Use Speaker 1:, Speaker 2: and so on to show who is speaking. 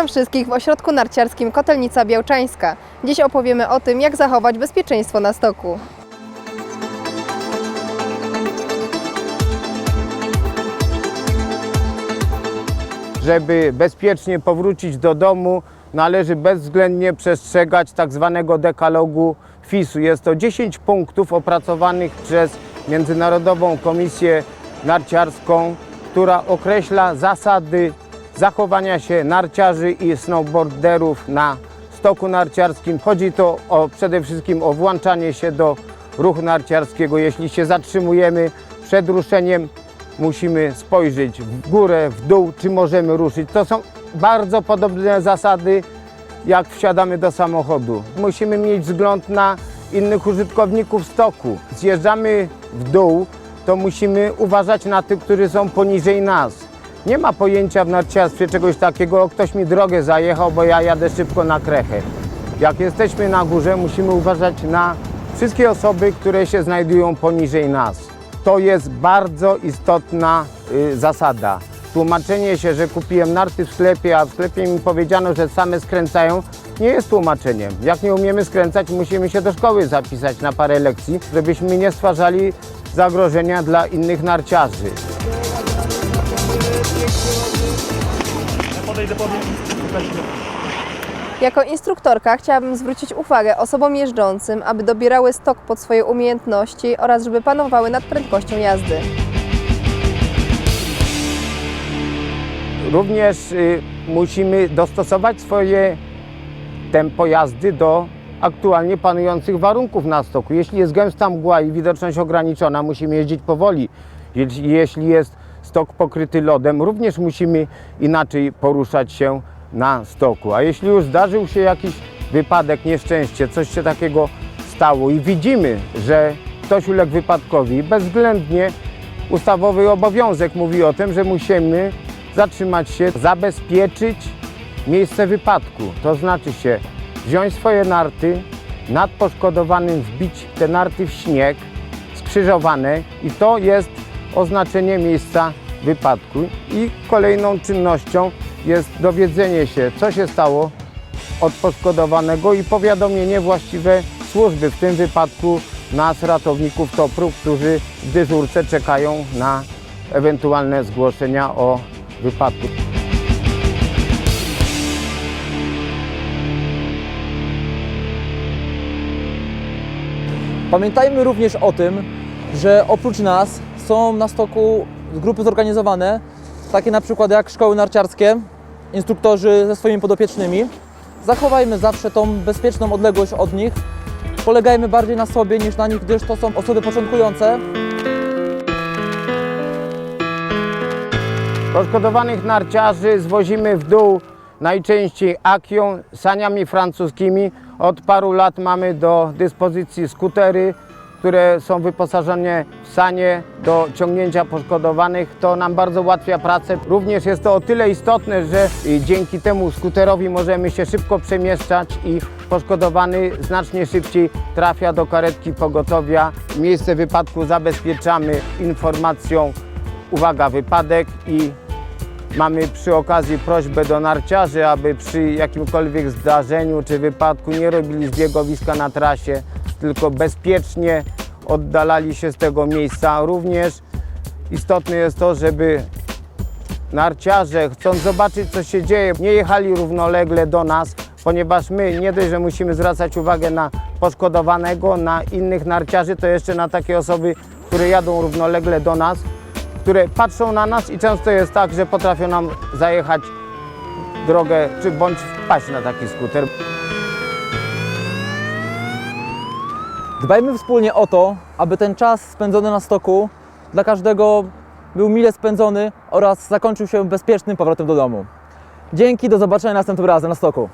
Speaker 1: Witam wszystkich w ośrodku narciarskim Kotelnica Białczańska. Dziś opowiemy o tym, jak zachować bezpieczeństwo na stoku.
Speaker 2: Żeby bezpiecznie powrócić do domu, należy bezwzględnie przestrzegać tak zwanego dekalogu FIS-u. Jest to 10 punktów opracowanych przez Międzynarodową Komisję Narciarską, która określa zasady zachowania się narciarzy i snowboarderów na stoku narciarskim. Chodzi to o, przede wszystkim o włączanie się do ruchu narciarskiego. Jeśli się zatrzymujemy przed ruszeniem, musimy spojrzeć w górę, w dół, czy możemy ruszyć. To są bardzo podobne zasady, jak wsiadamy do samochodu. Musimy mieć wzgląd na innych użytkowników stoku. Zjeżdżamy w dół, to musimy uważać na tych, którzy są poniżej nas. Nie ma pojęcia w narciarstwie czegoś takiego, ktoś mi drogę zajechał, bo ja jadę szybko na krechę. Jak jesteśmy na górze, musimy uważać na wszystkie osoby, które się znajdują poniżej nas. To jest bardzo istotna y, zasada. Tłumaczenie się, że kupiłem narty w sklepie, a w sklepie mi powiedziano, że same skręcają, nie jest tłumaczeniem. Jak nie umiemy skręcać, musimy się do szkoły zapisać na parę lekcji, żebyśmy nie stwarzali zagrożenia dla innych narciarzy.
Speaker 1: Jako instruktorka chciałabym zwrócić uwagę osobom jeżdżącym, aby dobierały stok pod swoje umiejętności oraz żeby panowały nad prędkością jazdy.
Speaker 2: Również y, musimy dostosować swoje tempo jazdy do aktualnie panujących warunków na stoku. Jeśli jest gęsta mgła i widoczność ograniczona, musimy jeździć powoli. Jeśli jest stok pokryty lodem, również musimy inaczej poruszać się na stoku. A jeśli już zdarzył się jakiś wypadek, nieszczęście, coś się takiego stało i widzimy, że ktoś uległ wypadkowi, bezwzględnie ustawowy obowiązek mówi o tym, że musimy zatrzymać się, zabezpieczyć miejsce wypadku. To znaczy się wziąć swoje narty, nad poszkodowanym wbić te narty w śnieg, skrzyżowane i to jest oznaczenie miejsca wypadku. I kolejną czynnością jest dowiedzenie się, co się stało od poszkodowanego i powiadomienie właściwe służby, w tym wypadku nas, ratowników TOPR-u, którzy w dyżurce czekają na ewentualne zgłoszenia o wypadku.
Speaker 3: Pamiętajmy również o tym, że oprócz nas są na stoku grupy zorganizowane, takie na przykład jak szkoły narciarskie, instruktorzy ze swoimi podopiecznymi. Zachowajmy zawsze tą bezpieczną odległość od nich. Polegajmy bardziej na sobie niż na nich, gdyż to są osoby początkujące.
Speaker 2: Poszkodowanych narciarzy zwozimy w dół najczęściej Akią, saniami francuskimi. Od paru lat mamy do dyspozycji skutery, które są wyposażone w sanie do ciągnięcia poszkodowanych. To nam bardzo ułatwia pracę. Również jest to o tyle istotne, że dzięki temu skuterowi możemy się szybko przemieszczać i poszkodowany znacznie szybciej trafia do karetki pogotowia. Miejsce wypadku zabezpieczamy informacją uwaga, wypadek i mamy przy okazji prośbę do narciarzy, aby przy jakimkolwiek zdarzeniu czy wypadku nie robili zbiegowiska na trasie, tylko bezpiecznie oddalali się z tego miejsca. Również istotne jest to, żeby narciarze, chcąc zobaczyć co się dzieje, nie jechali równolegle do nas, ponieważ my nie dość, że musimy zwracać uwagę na poszkodowanego, na innych narciarzy, to jeszcze na takie osoby, które jadą równolegle do nas, które patrzą na nas i często jest tak, że potrafią nam zajechać drogę, czy bądź wpaść na taki skuter.
Speaker 3: Dbajmy wspólnie o to, aby ten czas spędzony na stoku dla każdego był mile spędzony oraz zakończył się bezpiecznym powrotem do domu. Dzięki, do zobaczenia następnym razem na stoku.